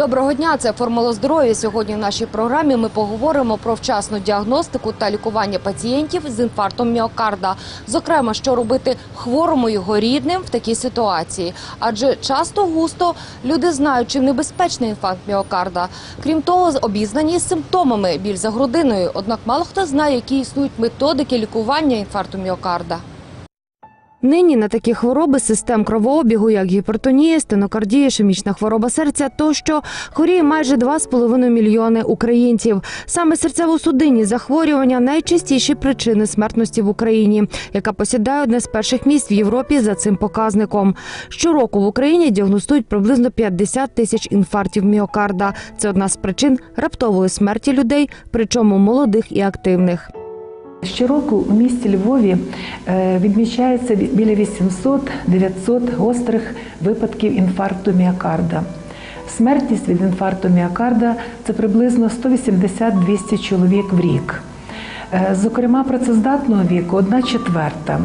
Доброго дня, це формула здоров'я. Сьогодні в нашій програмі ми поговоримо про вчасну діагностику та лікування пацієнтів з інфарктом міокарда. Зокрема, що робити хворому його рідним в такій ситуації. Адже часто густо люди знають, чим небезпечний інфаркт міокарда. Крім того, обізнані з симптомами біль за грудиною. Однак мало хто знає, які існують методики лікування інфаркту міокарда. Нині на такі хвороби систем кровообігу, як гіпертонія, стенокардія, ішемічна хвороба серця тощо хворіє майже 2,5 мільйони українців. Саме серцево-судинні захворювання найчастіші причини смертності в Україні, яка посідає одне з перших місць в Європі за цим показником. Щороку в Україні діагностують приблизно 50 тисяч інфарктів міокарда. Це одна з причин раптової смерті людей, причому молодих і активних. Щороку у місті Львові е, відмічається біля 800-900 гострих випадків інфаркту міокарда. Смертність від інфаркту міокарда це приблизно 180-200 чоловік в рік. Е, Зокрема, працездатного віку одна четверта.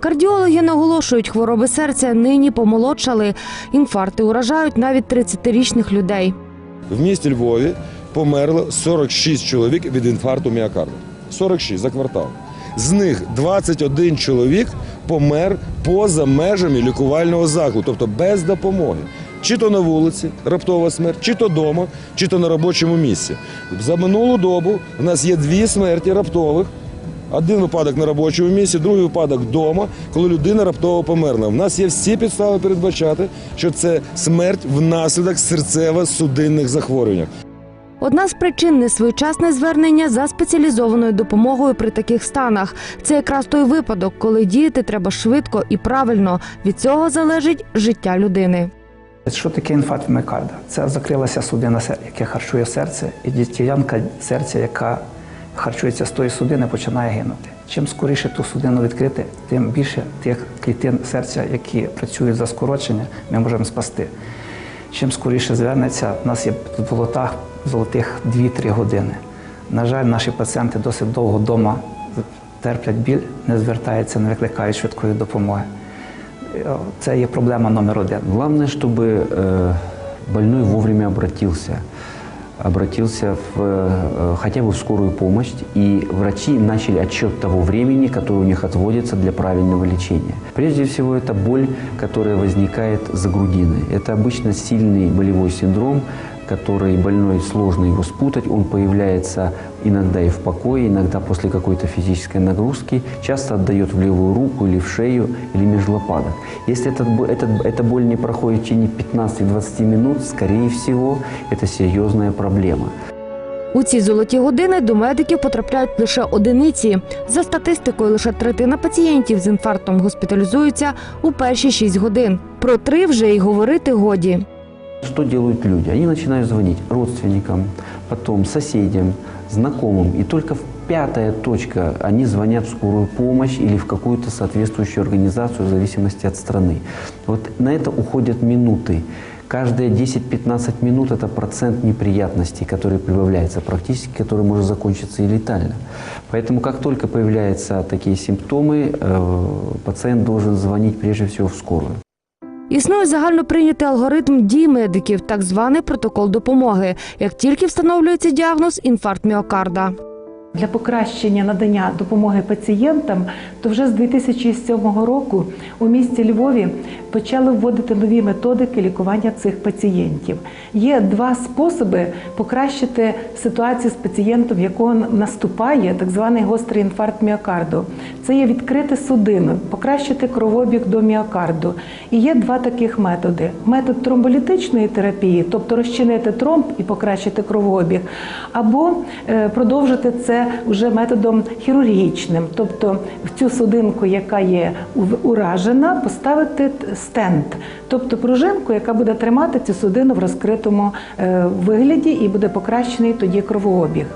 Кардіологи наголошують, хвороби серця нині помолодшали. Інфаркти уражають навіть 30-річних людей. В місті Львові померло 46 чоловік від інфаркту міокарда. 46 за квартал. З них 21 чоловік помер поза межами лікувального закладу, тобто без допомоги. Чи то на вулиці раптова смерть, чи то вдома, чи то на робочому місці. За минулу добу в нас є дві смерті раптових. Один випадок на робочому місці, другий випадок вдома, коли людина раптово померла. В нас є всі підстави передбачати, що це смерть внаслідок серцево-судинних захворювань. Одна з причин несвоєчасне звернення за спеціалізованою допомогою при таких станах. Це якраз той випадок, коли діяти треба швидко і правильно. Від цього залежить життя людини. Що таке інфаркт міокарда? Це закрилася судина, яке харчує серце, і ділянка серця, яка харчується з тої судини, починає гинути. Чим скоріше ту судину відкрити, тим більше тих клітин серця, які працюють за скорочення, ми можемо спасти. Чим скоріше звернеться, у нас є в золотах золотих 2-3 години. На жаль, наші пацієнти досить довго вдома терплять біль, не звертаються, не викликають швидкої допомоги. Це є проблема номер один. Главное, чтобы э, больной вовремя обратился. Обратился в, э, хотя бы в скорую помощь, и врачи начали отчет того времени, которое у них отводится для правильного лечения. Прежде всего, это боль, которая возникает за грудиной. Это обычно сильный болевой синдром, который больной сложно его спутать. Он появляется иногда и в покое, иногда после какой-то физической нагрузки, часто отдает в левую руку или в шею, или между лопаток. Если этот, бо- этот- эта боль не проходит в течение 15-20 минут, скорее всего, это серьезная проблема. У ці золоті години до медиків потрапляють лише одиниці. За статистикою, лише третина пацієнтів з інфарктом госпіталізуються у перші 6 годин. Про три вже й говорити годі. Что делают люди? Они начинают звонить родственникам, потом соседям, знакомым. И только в пятая точка они звонят в скорую помощь или в какую-то соответствующую организацию в зависимости от страны. Вот на это уходят минуты. Каждые 10-15 минут это процент неприятностей, который прибавляется практически, который может закончиться и летально. Поэтому как только появляются такие симптомы, э, пациент должен звонить прежде всего в скорую. Існує загальноприйнятий алгоритм дій медиків, так званий протокол допомоги. Як тільки встановлюється діагноз інфаркт міокарда. Для покращення надання допомоги пацієнтам, то вже з 2007 року у місті Львові почали вводити нові методики лікування цих пацієнтів. Є два способи покращити ситуацію з пацієнтом, в якого наступає так званий гострий інфаркт міокарду. Це є відкрити судину, покращити кровообіг до міокарду. І є два таких методи: метод тромболітичної терапії, тобто розчинити тромб і покращити кровообіг, або е, продовжити це вже методом хірургічним, тобто в цю судинку, яка є уражена, поставити стенд, тобто пружинку, яка буде тримати цю судину в розкритому е, вигляді і буде покращений тоді кровообіг.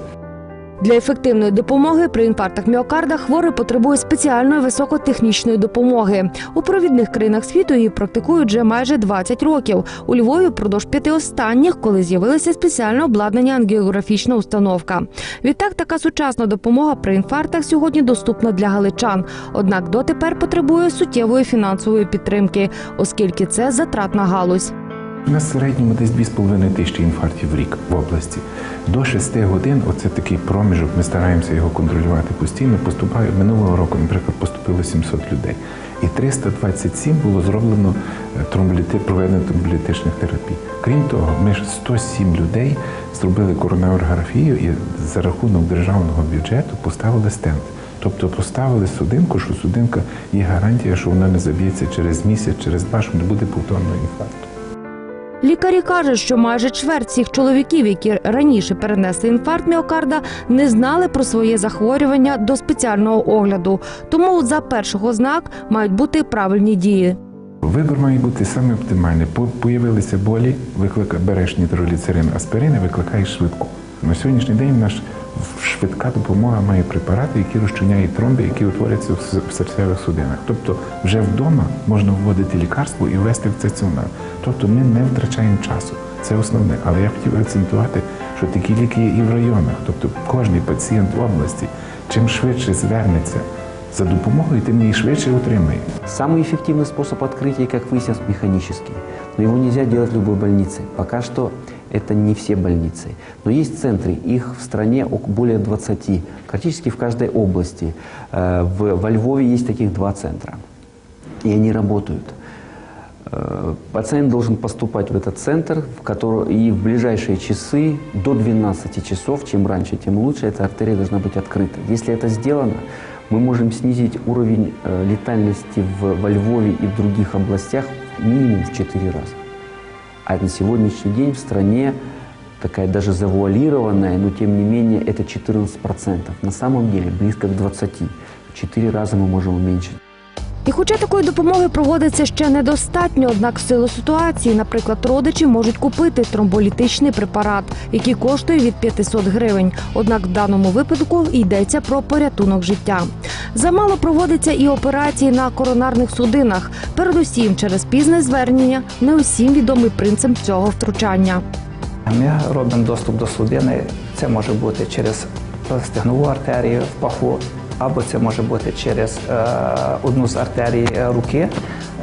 Для ефективної допомоги при інфарктах міокарда хворий потребує спеціальної високотехнічної допомоги. У провідних країнах світу її практикують вже майже 20 років. У Львові впродовж п'яти останніх, коли з'явилося спеціальне обладнання ангіографічна установка. Відтак така сучасна допомога при інфарктах сьогодні доступна для галичан. Однак дотепер потребує суттєвої фінансової підтримки, оскільки це затратна галузь. У нас в середньому десь 2,5 тисячі інфарктів в рік в області. До 6 годин, оце такий проміжок, ми стараємося його контролювати постійно. Поступає минулого року, наприклад, поступило 700 людей. І 327 було зроблено е, тромболіти, проведено тромболітичних терапій. Крім того, ми ж 107 людей зробили коронарографію і за рахунок державного бюджету поставили стенд. Тобто поставили судинку, що судинка є гарантія, що вона не заб'ється через місяць, через два, що не буде повторного інфаркту. Лікарі кажуть, що майже чверть всіх чоловіків, які раніше перенесли інфаркт міокарда, не знали про своє захворювання до спеціального огляду. Тому за першого знак мають бути правильні дії. Вибір має бути саме оптимальний. Появилися болі, виклика, береш нітроліцерин, аспірин і викликаєш швидку. На сьогоднішній день наш швидка допомога має препарати, які розчиняють тромби, які утворюються в с- в серцевих судинах. Тобто вже вдома можна вводити лікарство і ввести в стаціонар. Тобто ми не втрачаємо часу. Це основне. Але я хотів акцентувати, що такі ліки є і в районах. Тобто кожен пацієнт в області чим швидше звернеться за допомогою, тим її швидше отримає. Самый эффективный способ открытия, как выяснилось, механический. Но его нельзя делать в любой больнице. Пока что это не все больницы. Но есть центры, их в стране более 20, практически в каждой области. Э, В, во Львове есть таких два центра. И они работают. Э, Пациент должен поступать в этот центр, в который, и в ближайшие часы, до 12 часов, чем раньше, тем лучше, эта артерия должна быть открыта. Если это сделано, мы можем снизить уровень э, летальности в, во Львове и в других областях минимум в 4 раза. А на сегодняшний день в стране такая даже завуалированная, но тем не менее это 14%. На самом деле близко к 20%. В 4 раза мы можем уменьшить. І хоча такої допомоги проводиться ще недостатньо, однак в силу ситуації, наприклад, родичі можуть купити тромболітичний препарат, який коштує від 500 гривень. Однак в даному випадку йдеться про порятунок життя. Замало проводиться і операції на коронарних судинах. Передусім, через пізне звернення не усім відомий принцип цього втручання. Ми робимо доступ до судини. Це може бути через стегнову артерію в паху, або це може бути через е, одну з артерій е, руки.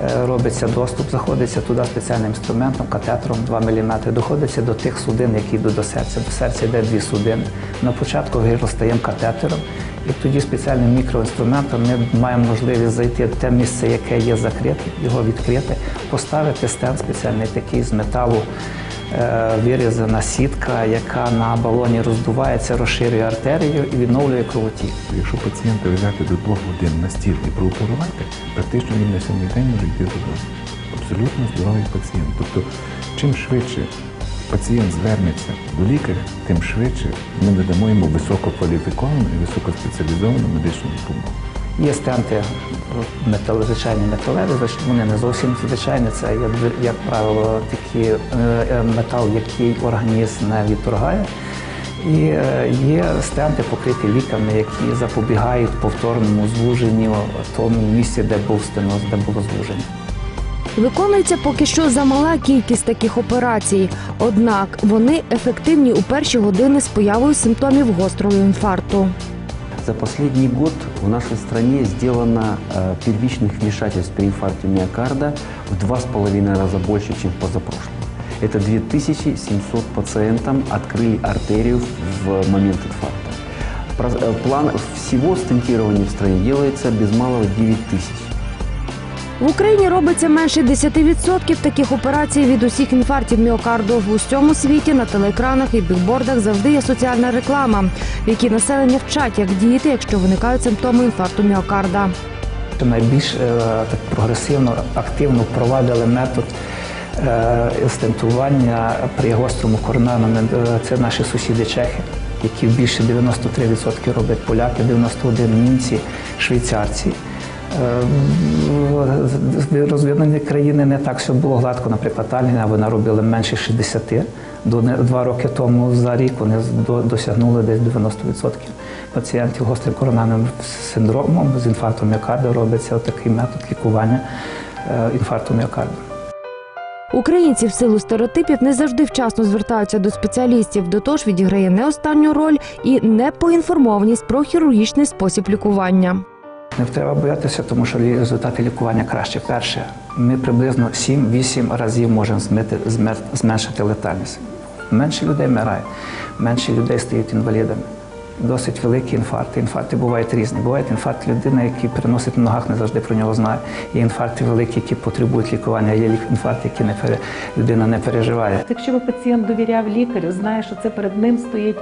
Е, робиться доступ, заходиться туди спеціальним інструментом, катетером 2 мм, доходиться до тих судин, які йдуть до серця. До серця йде дві судини. На початку розстаємо катетером, і тоді спеціальним мікроінструментом ми маємо можливість зайти в те місце, яке є закрите, його відкрити, поставити стенд спеціальний такий з металу вирізана сітка, яка на балоні роздувається, розширює артерію і відновлює кровотік. Якщо пацієнта взяти до двох годин на стіл і прооперувати, практично він на сьомий день може йти додому. Абсолютно здоровий пацієнт. Тобто, чим швидше пацієнт звернеться до лікаря, тим швидше ми надамо йому висококваліфіковану і високоспеціалізовану медичну допомогу. Є стенти метал, звичайні металеві, вони не зовсім звичайні. Це як, правило такий е, е, метал, який організм не відторгає. І е, є стенти, покриті ліками, які запобігають повторному звуженню в тому місці, де був стеноз, де було звуження. Виконується поки що замала кількість таких операцій, однак вони ефективні у перші години з появою симптомів гострого інфаркту. За последний год в нашей стране сделано э, первичных вмешательств при инфаркте миокарда в два с половиной раза больше, чем в позапрошлом. Это 2700 пациентам открыли артерию в момент инфаркта. Э, План всего стентирования в стране делается без малого 9 тысяч. В Україні робиться менше 10% таких операцій від усіх інфарктів міокарду. В усьому світі на телеекранах і бікбордах завжди є соціальна реклама, в якій населення вчать, як діяти, якщо виникають симптоми інфаркту міокарда. Найбільш е, так прогресивно, активно впровадили метод е, стентування при гострому коронарному. е, Це наші сусіди чехи, які більше 93% роблять поляки, 91% німці, швейцарці. Е, Розвинені країни не так все було гладко. Наприклад, Англія, вона робила менше 60. До не- два роки тому за рік вони до- досягнули десь 90% пацієнтів гострим коронарним синдромом з інфарктом міокарда робиться такий метод лікування е, інфаркту міокарда. Українці в силу стереотипів не завжди вчасно звертаються до спеціалістів. До того ж відіграє не останню роль і непоінформованість про хірургічний спосіб лікування. Не треба боятися, тому що результати лікування краще. Перше, ми приблизно 7-8 разів можемо зменшити летальність. Менше людей вмирає, менше людей стають інвалідами. Досить великі інфаркти. Інфаркти бувають різні. Бувають інфаркт людини, який переносить на ногах, не завжди про нього знає. Є інфаркти великі, які потребують лікування, є інфаркти, які не пере- людина не переживає. Якщо би пацієнт довіряв лікарю, знає, що це перед ним стоїть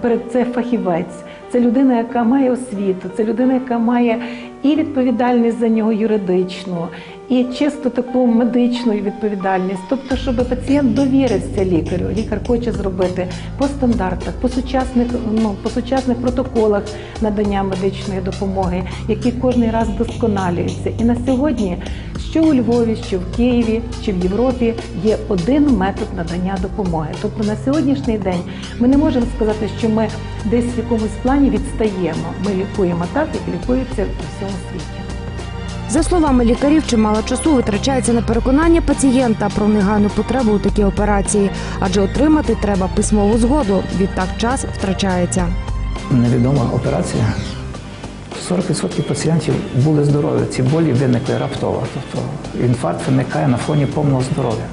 перед це фахівець, це людина, яка має освіту, це людина, яка має і відповідальність за нього юридичну, і чисто таку медичну відповідальність. Тобто, щоб пацієнт довірився лікарю. Лікар хоче зробити по стандартах, по сучасних, ну, по сучасних протоколах надання медичної допомоги, які кожен раз вдосконалюються. І на сьогодні що у Львові, що в Києві, чи в Європі є один метод надання допомоги. Тобто на сьогоднішній день ми не можемо сказати, що ми десь в якомусь плані відстаємо. Ми лікуємо так, як лікуються у всьому світі. За словами лікарів, чимало часу витрачається на переконання пацієнта про негайну потребу у такій операції, адже отримати треба письмову згоду. Відтак час втрачається. Невідома операція. 40% пацієнтів були здорові. Ці болі виникли раптово. Тобто інфаркт виникає на фоні повного здоров'я.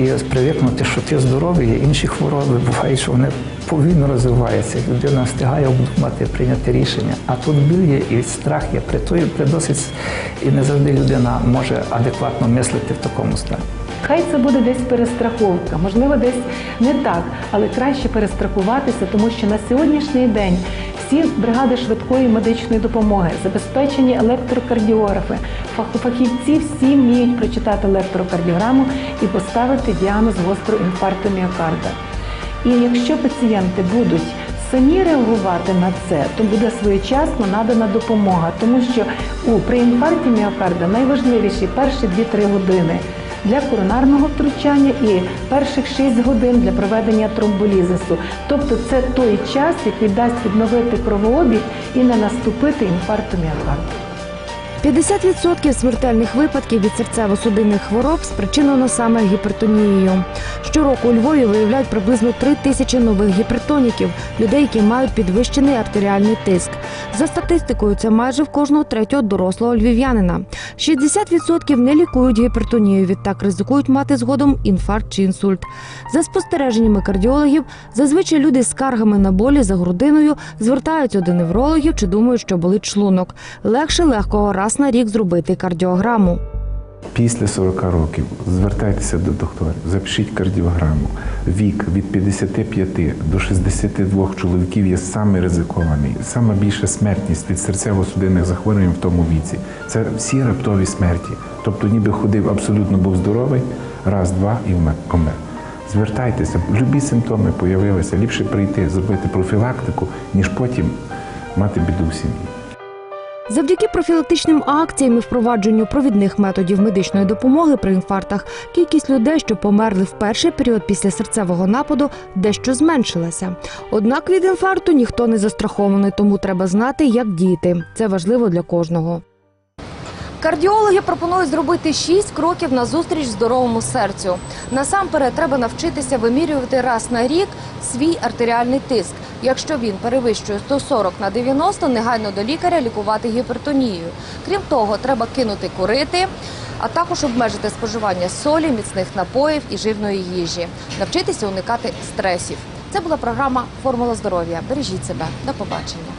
І привикнути, що ти здоровий, інші хвороби бувають, що вони повільно розвиваються. Людина встигає обдумати, прийняти рішення. А тут біль є і страх є. При досить і не завжди людина може адекватно мислити в такому стані. Хай це буде десь перестраховка, можливо, десь не так, але краще перестрахуватися, тому що на сьогоднішній день всі бригади швидкої медичної допомоги, забезпечені електрокардіографи, фахівці всі вміють прочитати електрокардіограму і поставити діагноз гострого інфаркту міокарда. І якщо пацієнти будуть самі реагувати на це, то буде своєчасно надана допомога, тому що у при інфаркті міокарда найважливіші перші 2-3 години для коронарного втручання і перших 6 годин для проведення тромболізису. Тобто це той час, який дасть відновити кровообіг і не наступити інфаркту міокарда. 50% смертельних випадків від серцево-судинних хвороб спричинено саме гіпертонією. Щороку у Львові виявляють приблизно 3 тисячі нових гіпертоніків, людей, які мають підвищений артеріальний тиск. За статистикою, це майже в кожного третього дорослого львів'янина. 60% не лікують гіпертонію, відтак ризикують мати згодом інфаркт чи інсульт. За спостереженнями кардіологів, зазвичай люди з скаргами на болі за грудиною звертаються до неврологів чи думають, що болить шлунок. Легше легкого раз на рік зробити кардіограму. Після 40 років звертайтеся до доктора, запишіть кардіограму. Вік від 55 до 62 чоловіків є саме ризикований. Саме більша смертність від серцево-судинних захворювань в тому віці. Це всі раптові смерті. Тобто, ніби ходив абсолютно був здоровий, раз, два і помер. Звертайтеся, любі симптоми появилися. Ліпше прийти, зробити профілактику, ніж потім мати біду в сім'ї. Завдяки профілактичним акціям і впровадженню провідних методів медичної допомоги при інфарктах кількість людей, що померли в перший період після серцевого нападу, дещо зменшилася. Однак від інфаркту ніхто не застрахований, тому треба знати, як діяти. Це важливо для кожного. Кардіологи пропонують зробити шість кроків на зустріч здоровому серцю. Насамперед треба навчитися вимірювати раз на рік свій артеріальний тиск. Якщо він перевищує 140 на 90, негайно до лікаря лікувати гіпертонію. Крім того, треба кинути курити, а також обмежити споживання солі, міцних напоїв і жирної їжі. Навчитися уникати стресів. Це була програма Формула здоров'я. Бережіть себе. До побачення.